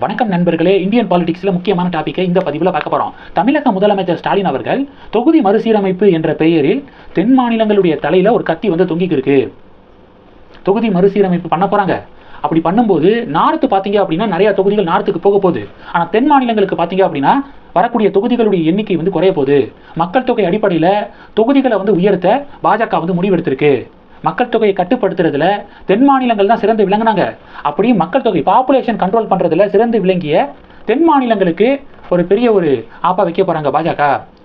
வணக்கம் நண்பர்களே. இந்தியன் பாலிடிக்ஸில் முக்கியமான டாபிக்கை இந்த பதிவில் பார்க்க போகிறோம் தமிழக முதலமைச்சர் ஸ்டாலின் அவர்கள் தொகுதி மறுசீரமைப்பு என்ற பெயரில் தென் மாநிலங்களுடைய தலையில் ஒரு கத்தி வந்து தொங்கிக்கு இருக்கு. தொகுதி மறுசீரமைப்பு பண்ண போகிறாங்க அப்படி பண்ணும்போது நார்த்து பார்த்தீங்க அப்படின்னா நிறைய தொகுதிகள் நார்த்துக்கு போக போகுது. ஆனால் தென் மாநிலங்களுக்கு பார்த்தீங்க அப்படின்னா வரக்கூடிய தொகுதிகளுடைய எண்ணிக்கை வந்து குறைய போகுது. மக்கள் தொகை அடிப்படையில் தொகுதிகளை வந்து உயர்த்த பாஜக வந்து முடிவெடுத்திருக்கு. மக்கள் தொகையை கட்டுப்படுத்துறதுல தென் மாநிலங்கள் தான் சிறந்து விளங்கினாங்க. அப்படி மக்கள் தொகை பாப்புலேஷன் கண்ட்ரோல் பண்றதுல சிறந்து விளங்கிய தென் மாநிலங்களுக்கு ஒரு பெரிய ஒரு ஆப்பா வைக்க போறாங்க பாஜக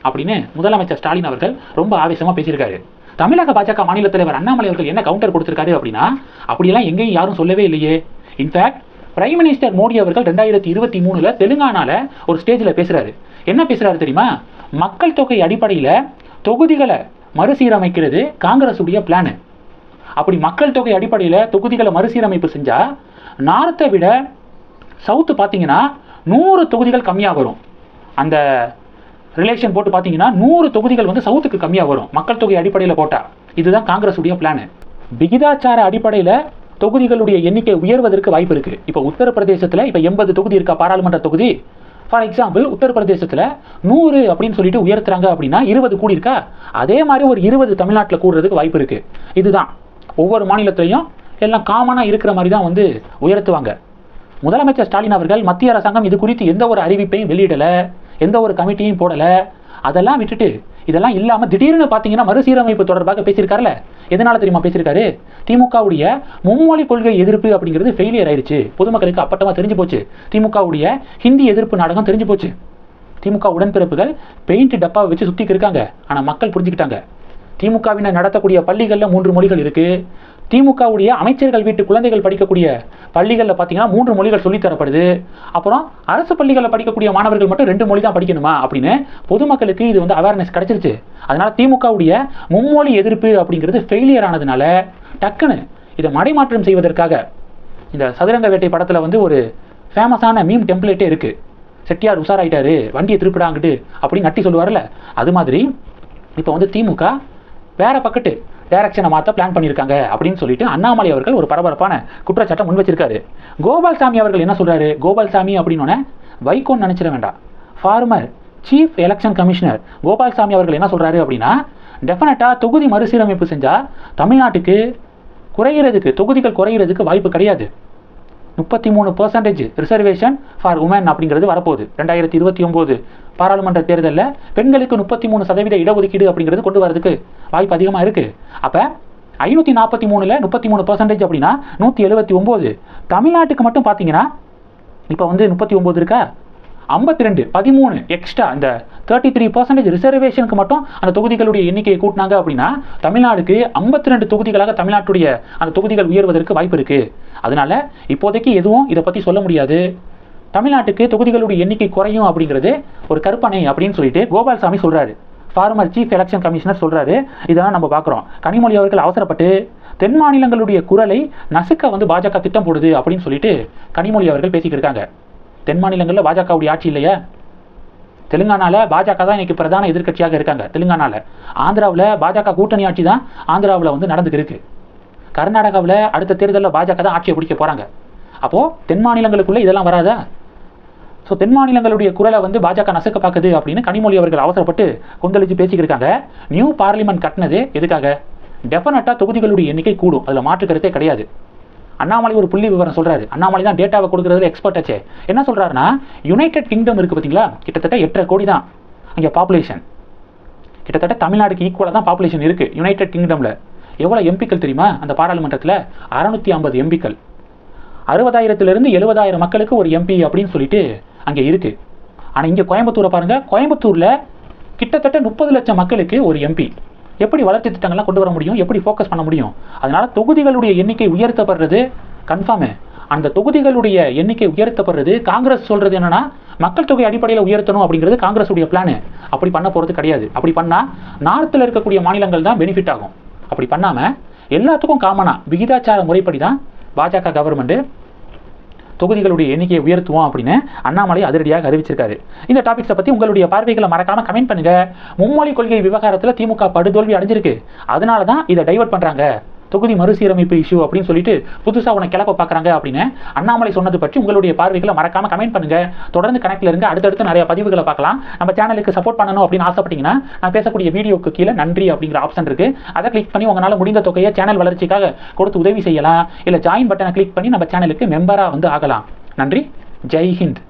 அப்படின்னு முதலமைச்சர் ஸ்டாலின் அவர்கள் ரொம்ப ஆவேசமா பேசியிருக்காரு. தமிழக பாஜக மாநில தலைவர் அண்ணாமலை அவர்கள் என்ன கவுண்டர் கொடுத்திருக்காரு அப்படின்னா அப்படியெல்லாம் எங்கேயும் யாரும் சொல்லவே இல்லையே. இன்ஃபேக்ட் பிரைம் மினிஸ்டர் மோடி அவர்கள் ரெண்டாயிரத்தி இருபத்தி மூணுல தெலுங்கானால ஒரு ஸ்டேஜில் பேசுறாரு. என்ன பேசுறாரு தெரியுமா? மக்கள் தொகை அடிப்படையில் தொகுதிகளை மறுசீரமைக்கிறது காங்கிரஸுடைய பிளானு அப்படி மக்கள் தொகை அடிப்படையில் தொகுதிகளை மறுசீரமைப்பு செஞ்சால் நார்த்தை விட சவுத்து பார்த்தீங்கன்னா நூறு தொகுதிகள் கம்மியாக வரும். அந்த ரிலேஷன் போட்டு பார்த்தீங்கன்னா நூறு தொகுதிகள் வந்து சவுத்துக்கு கம்மியாக வரும். மக்கள் தொகை அடிப்படையில் போட்டால் இதுதான் காங்கிரஸ் உடைய பிளானு விகிதாச்சார அடிப்படையில் தொகுதிகளுடைய எண்ணிக்கை உயர்வதற்கு வாய்ப்பு இருக்குது இப்போ உத்தரப்பிரதேசத்தில் இப்போ எண்பது தொகுதி இருக்கா பாராளுமன்ற தொகுதி? ஃபார் எக்ஸாம்பிள் உத்தரப்பிரதேசத்தில் நூறு அப்படின்னு சொல்லிட்டு உயர்த்துறாங்க அப்படின்னா இருபது கூடி இருக்கா? அதே மாதிரி ஒரு இருபது தமிழ்நாட்டில் கூடுறதுக்கு வாய்ப்பு இருக்குது இதுதான். ஒவ்வொரு மாநிலத்திலையும் எல்லாம் காமனாக இருக்கிற மாதிரி தான் வந்து உயர்த்துவாங்க. முதலமைச்சர் ஸ்டாலின் அவர்கள் மத்திய அரசாங்கம் இது குறித்து எந்த ஒரு அறிவிப்பையும் வெளியிடலை எந்த ஒரு கமிட்டியும் போடலை. அதெல்லாம் விட்டுட்டு இதெல்லாம் இல்லாமல் திடீர்னு பார்த்தீங்கன்னா மறுசீரமைப்பு தொடர்பாக பேசியிருக்காருல்ல. எதனால தெரியுமா பேசியிருக்காரு? திமுகவுடைய மும்மொழி கொள்கை எதிர்ப்பு அப்படிங்கிறது ஃபெயிலியர் ஆயிடுச்சு பொதுமக்களுக்கு அப்பட்டமாக தெரிஞ்சு போச்சு. திமுகவுடைய ஹிந்தி எதிர்ப்பு நாடகம் தெரிஞ்சு போச்சு. திமுக உடன்பிறப்புகள் பெயிண்ட் டப்பாவை வச்சு சுற்றிக்கு இருக்காங்க. ஆனால் மக்கள் புரிஞ்சுக்கிட்டாங்க. திமுகவினர் நடத்தக்கூடிய பள்ளிகளில் மூன்று மொழிகள் இருக்குது திமுகவுடைய அமைச்சர்கள் வீட்டு குழந்தைகள் படிக்கக்கூடிய பள்ளிகளில் பார்த்தீங்கன்னா மூன்று மொழிகள் சொல்லித் தரப்படுது. அப்புறம் அரசு பள்ளிகளில் படிக்கக்கூடிய மாணவர்கள் மட்டும் ரெண்டு மொழி தான் படிக்கணுமா அப்படின்னு பொதுமக்களுக்கு இது வந்து அவேர்னஸ் கிடைச்சிருச்சு. அதனால் திமுகவுடைய மும்மொழி எதிர்ப்பு அப்படிங்கிறது ஃபெயிலியர் ஆனதுனால டக்குன்னு இதை மடைமாற்றம் செய்வதற்காக இந்த சதுரங்க வேட்டை படத்தில் வந்து ஒரு ஃபேமஸான மீம் டெம்ப்ளேட்டே இருக்குது செட்டியார் உஷாராயிட்டாரு வண்டியை திருப்பிடாங்கிட்டு அப்படின்னு நட்டி சொல்லுவார்ல அது மாதிரி இப்போ வந்து திமுக வேற பக்கத்து டைரக்ஷனை மாற்ற பிளான் பண்ணியிருக்காங்க அப்படின்னு சொல்லிட்டு அண்ணாமலை அவர்கள் ஒரு பரபரப்பான குற்றச்சாட்டை முன் வச்சிருக்காரு. கோபால்சாமி அவர்கள் என்ன சொல்றாரு? கோபால்சாமி அப்படின்னோடனே வைகோன்னு நினைச்சிட வேண்டாம். Former chief election commissioner Gopalsamy அவர்கள் என்ன சொல்றாரு அப்படின்னா டெஃபினட்டாக தொகுதி மறுசீரமைப்பு செஞ்சா தமிழ்நாட்டுக்கு குறைகிறதுக்கு தொகுதிகள் குறைகிறதுக்கு வாய்ப்பு கிடையாது. முப்பத்தி மூணு பர்சன்டேஜ் ரிசர்வேஷன் ஃபார் உமன் அப்படிங்கிறது வரப்போகுது. ரெண்டாயிரத்தி இருபத்தி ஒம்போது பாராளுமன்ற தேர்தலில் பெண்களுக்கு முப்பத்தி மூணு சதவீத இடஒதுக்கீடு அப்படிங்கிறது கொண்டு வரதுக்கு வாய்ப்பு அதிகமாக இருக்குது அப்போ ஐநூற்றி நாற்பத்தி மூணில் முப்பத்தி மூணு பர்சன்டேஜ் அப்படின்னா நூற்றி எழுபத்தி ஒம்பது. தமிழ்நாட்டுக்கு மட்டும் பார்த்தீங்கன்னா இப்போ வந்து முப்பத்தி ஒம்பது இருக்கா? ஐம்பத்தி ரெண்டு பதிமூணு எக்ஸ்ட்ரா இந்த தேர்ட்டி த்ரீ பர்சன்டேஜ் ரிசர்வேஷனுக்கு மட்டும் அந்த தொகுதிகளுடைய எண்ணிக்கையை கூட்டினாங்க அப்படின்னா தமிழ்நாடுக்கு ஐம்பத்தி ரெண்டு தொகுதிகளாக தமிழ்நாட்டுடைய அந்த தொகுதிகள் உயர்வதற்கு வாய்ப்பு இருக்கு. அதனால இப்போதைக்கு எதுவும் இதை பற்றி சொல்ல முடியாது. தமிழ்நாட்டுக்கு தொகுதிகளுடைய எண்ணிக்கை குறையும் அப்படிங்கிறது ஒரு கற்பனை அப்படின்னு சொல்லிட்டு கோபால்சாமி சொல்கிறாரு ஃபார்மர் சீஃப் எலெக்ஷன் கமிஷனர் சொல்கிறாரு இதெல்லாம் நம்ம பார்க்குறோம். கனிமொழி அவர்கள் அவசரப்பட்டு தென் மாநிலங்களுடைய குரலை நசுக்க வந்து பாஜக திட்டம் போடுது அப்படின்னு சொல்லிட்டு கனிமொழி அவர்கள் பேசிக்கிட்டு இருக்காங்க. தென் மாநிலங்களில் பாஜகவுடைய ஆட்சி இல்லையா? தெலுங்கானால பாஜக தான் இன்னைக்கு பிரதான எதிர்க்கட்சியாக இருக்காங்க தெலுங்கானாவில் ஆந்திராவில் பாஜக கூட்டணி ஆட்சி தான் ஆந்திராவில் வந்து நடந்துக்கு கர்நாடகாவில் அடுத்த தேர்தலில் பாஜக தான் ஆட்சியை பிடிக்க போகிறாங்க அப்போ தென் மாநிலங்களுக்குள்ளே இதெல்லாம் வராதா? ஸோ தென் மாநிலங்களுடைய குரலை வந்து பாஜக நசுக்க பார்க்குது அப்படின்னு கனிமொழி அவர்கள் அவசரப்பட்டு கொந்தளிச்சு பேசிக்கிட்டு இருக்காங்க. நியூ பார்லிமெண்ட் கட்டினது எதுக்காக? டெஃபினட்டாக தொகுதிகளுடைய எண்ணிக்கை கூடும். அதில் மாற்று கருத்தே கிடையாது. அண்ணாமலை ஒரு புள்ளி விவரம் சொல்கிறாரு அண்ணாமலை தான் டேட்டாவை கொடுக்குறதுல எக்ஸ்பர்ட் ஆச்சு. என்ன சொல்கிறாருன்னா யுனைடெட் கிங்டம் இருக்குது பார்த்தீங்களா? கிட்டத்தட்ட எட்டரை கோடி தான் அங்கே பாப்புலேஷன் கிட்டத்தட்ட தமிழ்நாடுக்கு ஈக்குவலாக தான் பாப்புலேஷன் இருக்குது யுனைடெட் கிங்டமில் எவ்வளோ எம்பிக்கள் தெரியுமா? அந்த பாராளுமன்றத்தில் அறநூற்றி ஐம்பது எம்பிக்கள் அறுபதாயிரத்துலேருந்து எழுபதாயிரம் மக்களுக்கு ஒரு எம்பி அப்படின்னு சொல்லிட்டு அங்கே இருக்குது ஆனால் இங்கே கோயம்புத்தூரை பாருங்கள் கோயம்புத்தூரில் கிட்டத்தட்ட முப்பது லட்சம் மக்களுக்கு ஒரு எம்பி எப்படி வளர்ச்சி திட்டங்கள்லாம் கொண்டு வர முடியும்? எப்படி ஃபோக்கஸ் பண்ண முடியும்? அதனால தொகுதிகளுடைய எண்ணிக்கை உயர்த்தப்படுறது கன்ஃபார்மு அந்த தொகுதிகளுடைய எண்ணிக்கை உயர்த்தப்படுறது காங்கிரஸ் சொல்றது என்னன்னா மக்கள் தொகை அடிப்படையில் உயர்த்தணும் அப்படிங்கிறது காங்கிரஸுடைய பிளானு அப்படி பண்ண போறது கிடையாது. அப்படி பண்ணா நார்த்தில் இருக்கக்கூடிய மாநிலங்கள் தான் பெனிஃபிட் ஆகும். அப்படி பண்ணாம எல்லாத்துக்கும் காமனா விகிதாச்சார முறைப்படி தான் பாஜக கவர்மெண்ட்டு தொகுதிகளுடைய எண்ணிக்கையை உயர்த்துவோம் அப்படின்னு அண்ணாமலை அதிரடியாக அறிவிச்சிருக்காரு. இந்த டாபிக்ஸை பற்றி உங்களுடைய பார்வைகளை மறக்காம கமெண்ட் பண்ணுங்க. மும்மொழி கொள்கை விவகாரத்தில் திமுக படுதோல்வி அடைஞ்சிருக்கு. அதனால தான் இதை டைவர்ட் பண்ணுறாங்க தொகுதி மறுசீரமைப்பு இஷ்யூ அப்படின்னு சொல்லிட்டு புதுசாக உனக்கு கிளப்ப பார்க்குறாங்க அப்படின்னு அண்ணாமலை சொன்னது பற்றி உங்களுடைய பார்வைகளை மறக்காம கமெண்ட் பண்ணுங்க. தொடர்ந்து கனெக்ட்ல இருங்க. அடுத்தடுத்து நிறைய பதிவுகளை பார்க்கலாம். நம்ம சேனலுக்கு சப்போர்ட் பண்ணணும் அப்படின்னு ஆசைப்பட்டீங்கன்னா நான் பேசக்கூடிய வீடியோக்கு கீழே நன்றி அப்படிங்கிற ஆப்ஷன் இருக்கு. அதை கிளிக் பண்ணி உங்களால் முடிந்த தொகையை சேனல் வளர்ச்சிக்காக கொடுத்து உதவி செய்யலாம். இல்லை ஜாயின் பட்டனை கிளிக் பண்ணி நம்ம சேனலுக்கு மெம்பராக வந்து ஆகலாம். நன்றி. ஜெய் ஹிந்த்.